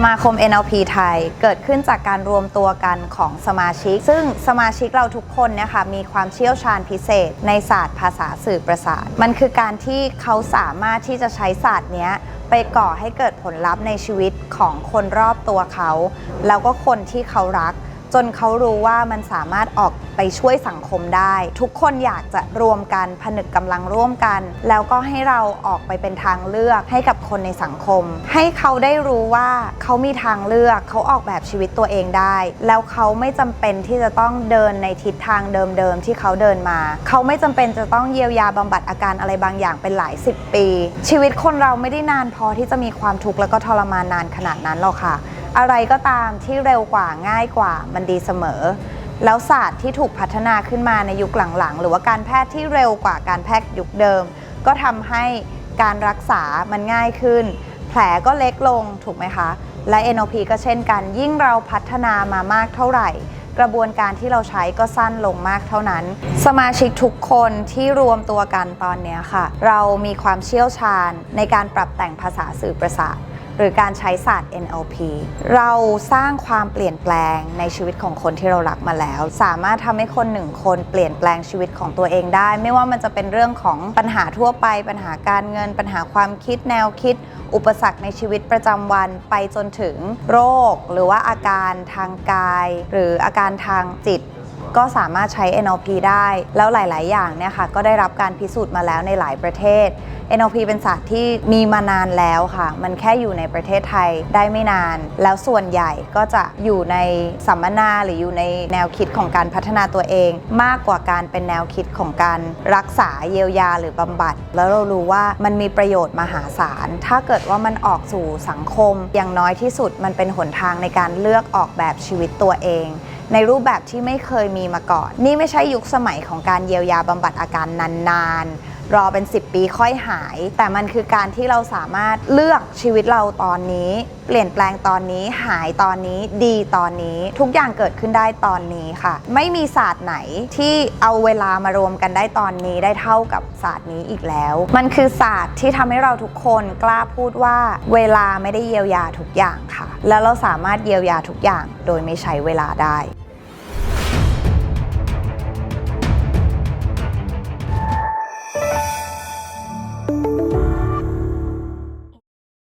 สมาคม NLP ไทยเกิดขึ้นจากการรวมตัวกันของสมาชิก ซึ่งสมาชิกเราทุกคนเนี่ยค่ะมีความเชี่ยวชาญพิเศษ ในศาสตร์ภาษาสื่อประสาทมันคือการที่เขาสามารถที่จะใช้ศาสตร์เนี้ยไปก่อให้เกิดผลลัพธ์ในชีวิตของคนรอบตัวเขา แล้วก็คนที่เขารัก จนเขารู้ว่ามันสามารถออกไปช่วยสังคมได้ ทุกคนอยากจะรวมกันผนึกกำลังร่วมกัน แล้วก็ให้เราออกไปเป็นทางเลือกให้กับคนในสังคม ให้เขาได้รู้ว่าเขามีทางเลือกเขาออกแบบชีวิตตัวเองได้ แล้วเขาไม่จำเป็นที่จะต้องเดินในทิศทางเดิมๆที่เขาเดินมา เขาไม่จำเป็นจะต้องเยียวยาบำบัดอาการอะไรบางอย่างเป็นหลายสิบปี ชีวิตคนเราไม่ได้นานพอที่จะมีความทุกข์แล้วก็ทรมานนานขนาดนั้นหรอกค่ะ อะไรก็ตามที่เร็วกว่าง่ายกว่ามันดีเสมอ แล้วศาสตร์ที่ถูกพัฒนาขึ้นมาในยุคหลังๆ หรือว่าการแพทย์ที่เร็วกว่าการแพทย์ยุคเดิม ก็ทำให้การรักษามันง่ายขึ้น แผลก็เล็กลงถูกไหมคะ และ NLP ก็เช่นกันยิ่งเราพัฒนามามากเท่าไหร่ กระบวนการที่เราใช้ก็สั้นลงมากเท่านั้น สมาชิกทุกคนที่รวมตัวกันตอนนี้ค่ะ เรามีความเชี่ยวชาญในการปรับแต่งภาษาสื่อประสาท หรือการใช้ศาสตร์ NLP เราสร้างความเปลี่ยนแปลงในชีวิตของคนที่เรารักมาแล้ว สามารถทำให้คนหนึ่งคนเปลี่ยนแปลงชีวิตของตัวเองได้ ไม่ว่ามันจะเป็นเรื่องของปัญหาทั่วไป ปัญหาการเงิน ปัญหาความคิดแนวคิด อุปสรรคในชีวิตประจำวันไปจนถึงโรค หรือว่าอาการทางกาย หรืออาการทางจิต ก็สามารถใช้ NLP ได้ แล้วหลาย ๆ อย่างเนี่ยค่ะก็ได้รับการพิสูจน์มาแล้วในหลายประเทศ NLP เป็นศาสตร์ที่มีมานานแล้วค่ะ มันแค่อยู่ในประเทศไทยได้ไม่นาน แล้วส่วนใหญ่ก็จะอยู่ในสัมมนาหรืออยู่ในแนวคิดของการพัฒนาตัวเอง มากกว่าการเป็นแนวคิดของการรักษาเยียวยาหรือบำบัด แล้วเรารู้ว่ามันมีประโยชน์มหาศาล ถ้าเกิดว่ามันออกสู่สังคม อย่างน้อยที่สุดมันเป็นหนทางในการเลือกออกแบบชีวิตตัวเอง ในรูปแบบที่ไม่เคยมีมาก่อน นี่ไม่ใช่ยุคสมัยของการเยียวยาบำบัดอาการนานๆ รอเป็น 10 ปีค่อยหาย แต่มันคือการที่เราสามารถเลือกชีวิตเราตอนนี้ เปลี่ยนแปลงตอนนี้หายตอนนี้ดีตอนนี้ ทุกอย่างเกิดขึ้นได้ตอนนี้ค่ะ ไม่มีศาสตร์ไหนที่เอาเวลามารวมกันได้ตอนนี้ได้เท่ากับศาสตร์นี้อีกแล้ว มันคือศาสตร์ที่ทำให้เราทุกคนกล้าพูดว่าเวลาไม่ได้เยียวยาทุกอย่างค่ะ แล้วเราสามารถเยียวยาทุกอย่างโดยไม่ใช้เวลาได้